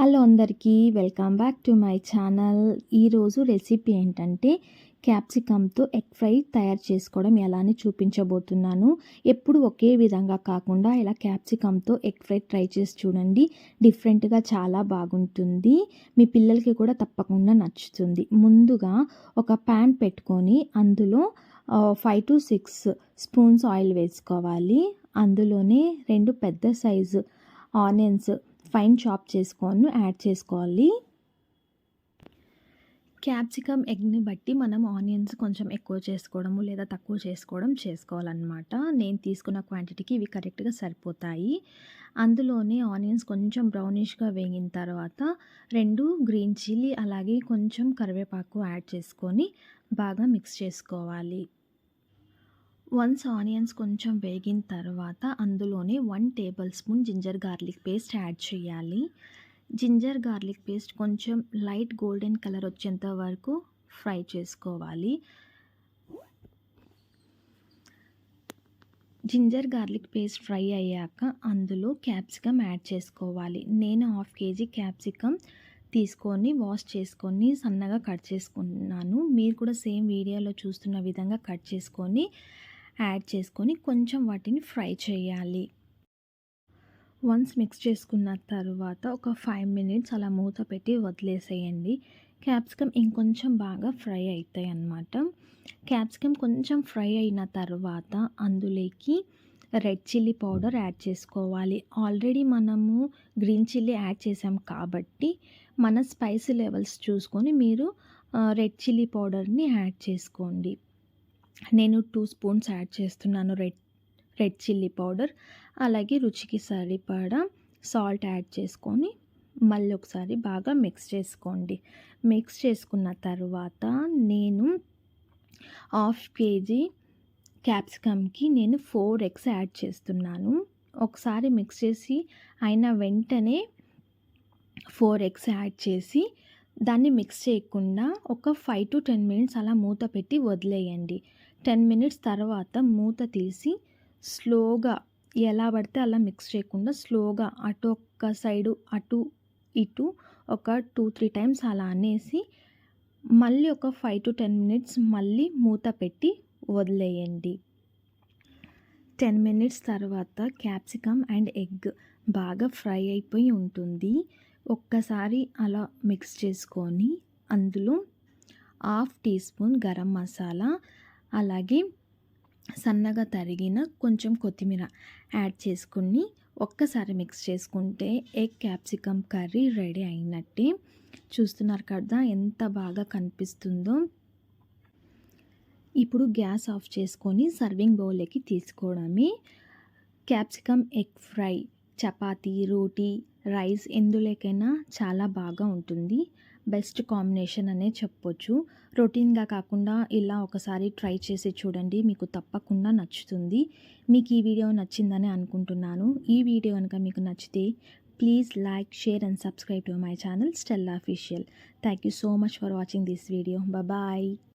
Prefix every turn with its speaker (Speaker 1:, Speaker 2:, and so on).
Speaker 1: Hello అందరికీ welcome back to my channel. ఈరోజు recipe ఏంటంటే క్యాప్సికమ్తో ఎగ్ ఫ్రై తయారు చేసుకోవడం ఎలా అని చూపించబోతున్నాను. ఎప్పుడు ఒకే విధంగా కాకుండా ఇలా క్యాప్సికమ్తో ఎగ్ ఫ్రై ట్రై చేసి చూడండి. డిఫరెంట్గా చాలా బాగుంటుంది. మీ పిల్లలకి కూడా తప్పకుండా నచ్చుతుంది. ముందుగా ఒక ప్యాన్ పెట్టుకొని అందులో five to six spoons oil వేసుకోవాలి. అందులోనే రెండు పెద్ద సైజు ఆనియన్స్ ఫైన్ చాప్ చేసుకొని యాడ్ చేసుకోవాలి. క్యాప్సికమ్ ఎగ్ని బట్టి మనం ఆనియన్స్ కొంచెం ఎక్కువ చేసుకోవడము లేదా తక్కువ చేసుకోవడం చేసుకోవాలన్నమాట. నేను తీసుకున్న క్వాంటిటీకి ఇవి కరెక్ట్గా సరిపోతాయి. అందులోనే ఆనియన్స్ కొంచెం బ్రౌనిష్గా వేగిన తర్వాత రెండు గ్రీన్ చిల్లీ అలాగే కొంచెం కరివేపాకు యాడ్ చేసుకొని బాగా మిక్స్ చేసుకోవాలి. వన్స్ ఆనియన్స్ కొంచెం వేగిన తర్వాత అందులోనే one tablespoon ginger garlic paste add చేయాలి. జింజర్ గార్లిక్ పేస్ట్ కొంచెం లైట్ గోల్డెన్ కలర్ వచ్చేంత వరకు ఫ్రై చేసుకోవాలి. జింజర్ గార్లిక్ పేస్ట్ ఫ్రై అయ్యాక అందులో క్యాప్సికమ్ యాడ్ చేసుకోవాలి. నేను హాఫ్ కేజీ క్యాప్సికమ్ తీసుకొని వాష్ చేసుకొని సన్నగా కట్ చేసుకున్నాను. మీరు కూడా సేమ్ వీడియోలో చూస్తున్న విధంగా కట్ చేసుకొని యాడ్ చేసుకొని కొంచెం వాటిని ఫ్రై చేయాలి. వన్స్ మిక్స్ చేసుకున్న తర్వాత ఒక ఫైవ్ మినిట్స్ అలా మూత పెట్టి వదిలేసేయండి. క్యాప్సికమ్ ఇంకొంచెం బాగా ఫ్రై అవుతాయి అన్నమాట. క్యాప్సికమ్ కొంచెం ఫ్రై అయిన తర్వాత అందులోకి రెడ్ చిల్లీ పౌడర్ యాడ్ చేసుకోవాలి. ఆల్రెడీ మనము గ్రీన్ చిల్లీ యాడ్ చేసాం కాబట్టి మన స్పైసీ లెవెల్స్ చూసుకొని మీరు రెడ్ చిల్లీ పౌడర్ని యాడ్ చేసుకోండి. నేను టూ స్పూన్స్ యాడ్ చేస్తున్నాను రెడ్ రెడ్ చిల్లీ పౌడర్. అలాగే రుచికి సరిపడా సాల్ట్ యాడ్ చేసుకొని మళ్ళీ ఒకసారి బాగా మిక్స్ చేసుకోండి. మిక్స్ చేసుకున్న తర్వాత నేను హాఫ్ కేజీ క్యాప్సికమ్కి నేను ఫోర్ ఎగ్స్ యాడ్ చేస్తున్నాను. ఒకసారి మిక్స్ చేసి అయిన వెంటనే ఫోర్ ఎగ్స్ యాడ్ చేసి దాన్ని మిక్స్ చేయకుండా ఒక ఫైవ్ టు టెన్ మినిట్స్ అలా మూత పెట్టి వదిలేయండి. టెన్ మినిట్స్ తర్వాత మూత తీసి స్లోగా ఎలా పడితే అలా మిక్స్ చేయకుండా స్లోగా అటు ఒక్క సైడు అటు ఇటు ఒక టూ త్రీ టైమ్స్ అలా అనేసి మళ్ళీ ఒక ఫైవ్ టు టెన్ మినిట్స్ మళ్ళీ మూత పెట్టి వదిలేయండి. టెన్ మినిట్స్ తర్వాత క్యాప్సికమ్ అండ్ ఎగ్ బాగా ఫ్రై అయిపోయి ఉంటుంది. ఒక్కసారి అలా మిక్స్ చేసుకొని అందులో half teaspoon garam masala అలాగే సన్నగా తరిగిన కొంచెం కొత్తిమీర యాడ్ చేసుకుని ఒక్కసారి మిక్స్ చేసుకుంటే ఎగ్ క్యాప్సికమ్ కర్రీ రెడీ అయినట్టే. చూస్తున్నారు కదా ఎంత బాగా కనిపిస్తుందో. ఇప్పుడు గ్యాస్ ఆఫ్ చేసుకొని సర్వింగ్ బౌల్లోకి తీసుకోవడమే. Capsicum egg fry chapati roti rice ఎందులోకైనా చాలా బాగా ఉంటుంది. బెస్ట్ కాంబినేషన్ అనే చెప్పొచ్చు. రొటీన్గా కాకుండా ఇలా ఒకసారి ట్రై చేసి చూడండి. మీకు తప్పకుండా నచ్చుతుంది. మీకు ఈ వీడియో నచ్చిందని అనుకుంటున్నాను. ఈ వీడియో కనుక మీకు నచ్చితే please like share and subscribe to my channel Stella official. Thank you so much for watching this video. Bye